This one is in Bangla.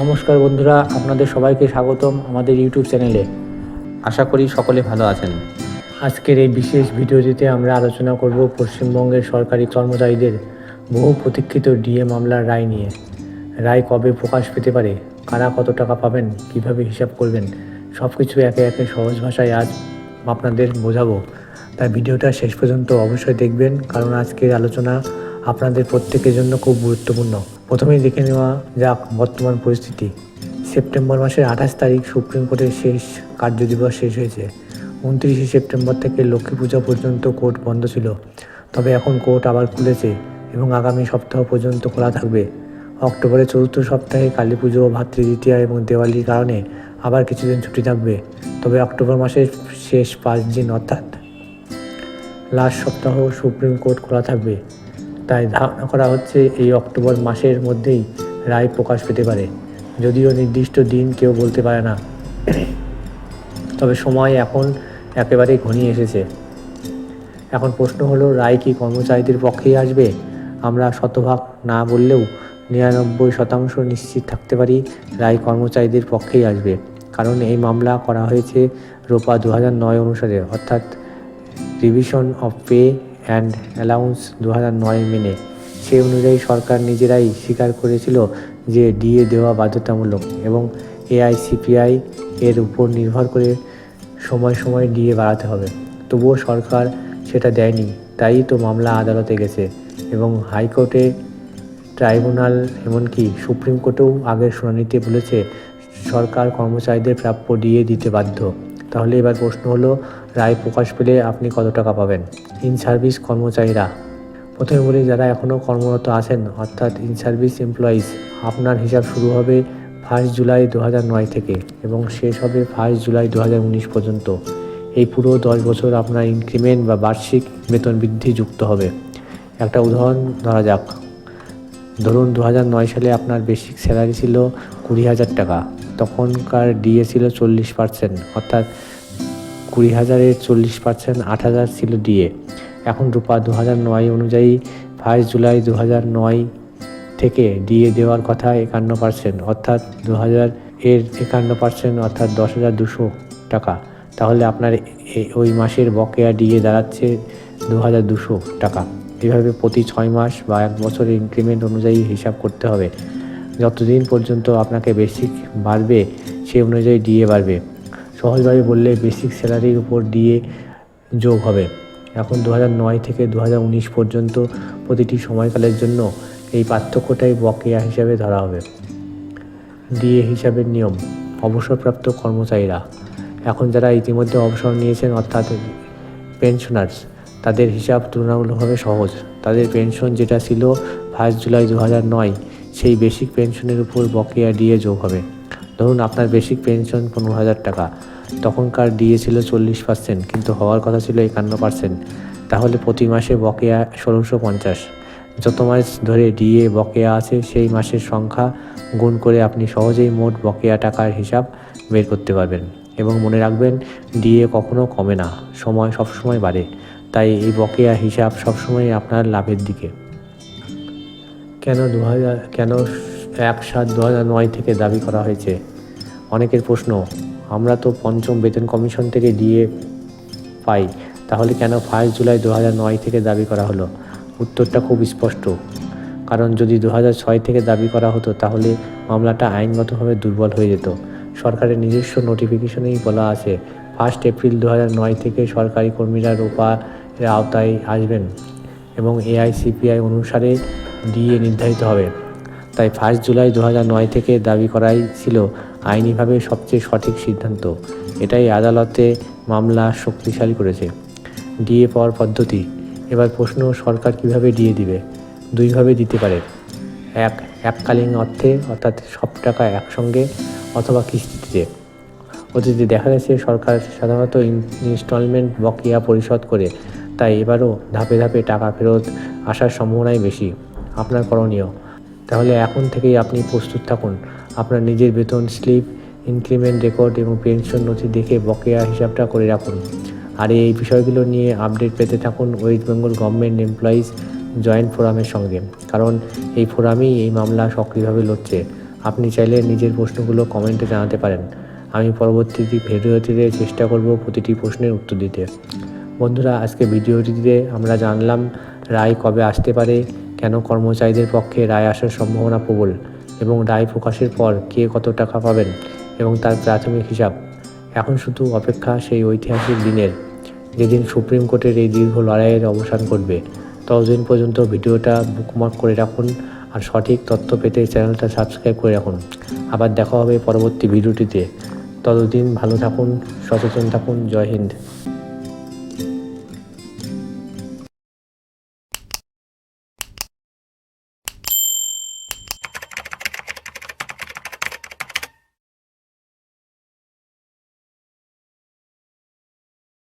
নমস্কার বন্ধুরা, আপনাদের সবাইকে স্বাগতম আমাদের ইউটিউব চ্যানেলে। আশা করি সকলে ভালো আছেন। আজকের এই বিশেষ ভিডিওটিতে আমরা আলোচনা করব পশ্চিমবঙ্গের সরকারি কর্মচারীদের বহু প্রতীক্ষিত ডিএ মামলার রায় নিয়ে। রায় কবে প্রকাশ পেতে পারে, কারা কত টাকা পাবেন, কীভাবে হিসাব করবেন সব কিছু একে একে সহজ ভাষায় আজ আপনাদের বোঝাবো। তাই ভিডিওটা শেষ পর্যন্ত অবশ্যই দেখবেন, কারণ আজকের আলোচনা আপনাদের প্রত্যেকের জন্য খুব গুরুত্বপূর্ণ। প্রথমেই দেখে নেওয়া যাক বর্তমান পরিস্থিতি। সেপ্টেম্বর মাসের আঠাশ তারিখ সুপ্রিম কোর্টের শেষ কার্যদিবস শেষ হয়েছে। উনত্রিশে সেপ্টেম্বর থেকে লক্ষ্মী পূজা পর্যন্ত কোর্ট বন্ধ ছিল। তবে এখন কোর্ট আবার খুলেছে এবং আগামী সপ্তাহ পর্যন্ত খোলা থাকবে। অক্টোবরের চতুর্থ সপ্তাহে কালী পুজো ভাতৃদ্বিতীয়া এবং দেওয়ালির কারণে আবার কিছুদিন ছুটি থাকবে। তবে অক্টোবর মাসের শেষ পাঁচ দিন অর্থাৎ লাস্ট সপ্তাহ সুপ্রিম কোর্ট খোলা থাকবে। তাই ধারণা করা হচ্ছে এই অক্টোবর মাসের মধ্যেই রায় প্রকাশ পেতে পারে। যদিও নির্দিষ্ট দিন কেউ বলতে পারে না। তবে সময় এখন একেবারেই ঘনিয়ে এসেছে। এখন প্রশ্ন হলো, রায় কি কর্মচারীদের পক্ষেই আসবে? আমরা শতভাগ না বললেও নিরানব্বই শতাংশ নিশ্চিত থাকতে পারি রায় কর্মচারীদের পক্ষেই আসবে। কারণ এই মামলা করা হয়েছে রোপা দু অনুসারে। অর্থাৎ revision of pay and allowance দু নয় মেনে। সেই অনুযায়ী সরকার নিজেরাই স্বীকার করেছিল যে ডিএ দেওয়া বাধ্যতামূলক এবং এআইসিপিআই এর উপর নির্ভর করে সময় সময় ডিএ বাড়াতে হবে। তবুও সরকার সেটা দেয়নি, তাই তো মামলা আদালতে গেছে এবং হাইকোর্টে ট্রাইব্যুনাল এমনকি সুপ্রিম কোর্টেও আগের শুনানিতে বলেছে, সরকার কর্মচারীদের প্রাপ্য ডিএ দিতে বাধ্য। তাহলে এবার প্রশ্ন হলো, রায় প্রকাশ পেলে আপনি কত টাকা পাবেন? ইন সার্ভিস কর্মচারীরা। প্রথমে বলি, যারা এখনও কর্মরত আছেন, অর্থাৎ ইন সার্ভিস এমপ্লয়িজ, আপনার হিসাব শুরু হবে ফার্স্ট জুলাই দু নয় থেকে এবং শেষ হবে ফার্স্ট জুলাই দু পর্যন্ত। এই পুরো দশ বছর আপনার ইনক্রিমেন্ট বা বার্ষিক বেতন বৃদ্ধি যুক্ত হবে। একটা উদাহরণ ধরা যাক। ধরুন দু সালে আপনার বেসিক স্যালারি ছিল কুড়ি হাজার টাকা। তখনকার ডিএ ছিল চল্লিশ পার্সেন্ট অর্থাৎ কুড়ি হাজারের চল্লিশ পার্সেন্ট আট হাজার ছিল ডিএ এখন রূপা দু হাজার নয় অনুযায়ী ফার্স্ট জুলাই দু হাজার নয় থেকে ডিএ দেওয়ার কথা একান্ন পার্সেন্ট অর্থাৎ দু হাজার এর একান্ন পার্সেন্ট অর্থাৎ দশ হাজার দুশো টাকা। তাহলে আপনার ওই মাসের বকেয়া ডিএ দাঁড়াচ্ছে দু হাজার দুশো টাকা। এভাবে প্রতি ছয় মাস বা এক বছরের ইনক্রিমেন্ট অনুযায়ী হিসাব করতে হবে। যতদিন পর্যন্ত আপনাকে বেসিক বাড়বে, সেই অনুযায়ী ডিএ বাড়বে। সহজভাবে বললে বেসিক স্যালারির উপর ডিএ যোগ হবে। এখন দু নয় থেকে দু পর্যন্ত প্রতিটি সময়কালের জন্য এই পার্থক্যটাই বকেয়া হিসাবে ধরা হবে। ডিএ হিসাবের নিয়ম, অবসরপ্রাপ্ত কর্মচারীরা। এখন যারা ইতিমধ্যে অবসর নিয়েছেন, অর্থাৎ পেনশনার্স তাদের হিসাব তুলনামূলকভাবে সহজ। তাদের পেনশন যেটা ছিল ফার্স্ট জুলাই দু নয় সেই বেসিক পেনশনের উপর বকেয়া ডিএ যোগ হবে। ধরুন আপনার বেসিক পেনশন পনেরো হাজার টাকা। তখনকার ডিএ ছিল চল্লিশ পার্সেন্ট কিন্তু হওয়ার কথা ছিল একান্ন পার্সেন্ট তাহলে প্রতি মাসে বকেয়া ষোলোশো পঞ্চাশ। যত মাস ধরে ডিএ বকেয়া আছে, সেই মাসের সংখ্যা গুণ করে আপনি সহজেই মোট বকেয়া টাকার হিসাব বের করতে পারবেন। এবং মনে রাখবেন ডিএ কখনো কমে না। সময় সবসময় বাড়ে। তাই এই বকেয়া হিসাব সবসময় আপনার লাভের দিকে। কেন দু হাজার কেন এক সাত দু নয় থেকে দাবি করা হয়েছে? অনেকের প্রশ্ন, আমরা তো পঞ্চম বেতন কমিশন থেকে ডিএ পাই, তাহলে কেন ফার্স্ট জুলাই দু নয় থেকে দাবি করা হলো? উত্তরটা খুব স্পষ্ট। কারণ যদি দু ছয় থেকে দাবি করা হতো, তাহলে মামলাটা আইনগতভাবে দুর্বল হয়ে যেত। সরকারের নিজস্ব নোটিফিকেশনেই বলা আছে, ফার্স্ট এপ্রিল দু নয় থেকে সরকারি কর্মীরা রোপা আওতায় আসবেন এবং এআইসিপিআই অনুসারে ডিএ নির্ধারিত হবে। তাই ফার্স্ট জুলাই দু নয় থেকে দাবি করাই ছিল আইনিভাবে সবচেয়ে সঠিক সিদ্ধান্ত। এটাই আদালতে মামলা শক্তিশালী করেছে। ডিএ পাওয়ার পদ্ধতি। এবার প্রশ্ন, সরকার কীভাবে ডিএ দিবে? দুইভাবে দিতে পারে। এক, এককালীন অর্থে, অর্থাৎ সব টাকা একসঙ্গে অথবা কিস্তিতে। অতীতে দেখা গেছে, সরকার সাধারণত ইনস্টলমেন্ট বকেয়া পরিশোধ করে। তাই এবারও ধাপে ধাপে টাকা ফেরত আসার সম্ভাবনাই বেশি। আপনার করণীয়। তাহলে এখন থেকেই আপনি প্রস্তুত থাকুন। আপনার নিজের বেতন, স্লিপ ইনক্রিমেন্ট রেকর্ড এবং পেনশন নথি দেখে বকেয়া হিসাবটা করে রাখুন। আর এই বিষয়গুলো নিয়ে আপডেট পেতে থাকুন West Bengal government employees joint ফোরামের সঙ্গে। কারণ এই ফোরামেই এই মামলা সক্রিয়ভাবে লড়ছে। আপনি চাইলে নিজের প্রশ্নগুলো কমেন্টে জানাতে পারেন। আমি পরবর্তী ভিডিওটিতে চেষ্টা করব প্রতিটি প্রশ্নের উত্তর দিতে। বন্ধুরা, আজকে ভিডিওটিতে আমরা জানলাম রায় কবে আসতে পারে কেন কর্মচারীদের পক্ষে রায় আসার সম্ভাবনা প্রবল এবং রায় প্রকাশের পর কে কত টাকা পাবেন এবং তার প্রাথমিক হিসাব? এখন শুধু অপেক্ষা সেই ঐতিহাসিক দিনের। যেদিন সুপ্রিম কোর্টের এই দীর্ঘ লড়াইয়ের অবসান ঘটবে, ততদিন পর্যন্ত ভিডিওটা বুকমার্ক করে রাখুন আর সঠিক তথ্য পেতে চ্যানেলটা সাবস্ক্রাইব করে রাখুন। আবার দেখা হবে পরবর্তী ভিডিওটিতে। ততদিন ভালো থাকুন, সচেতন থাকুন, জয় হিন্দ।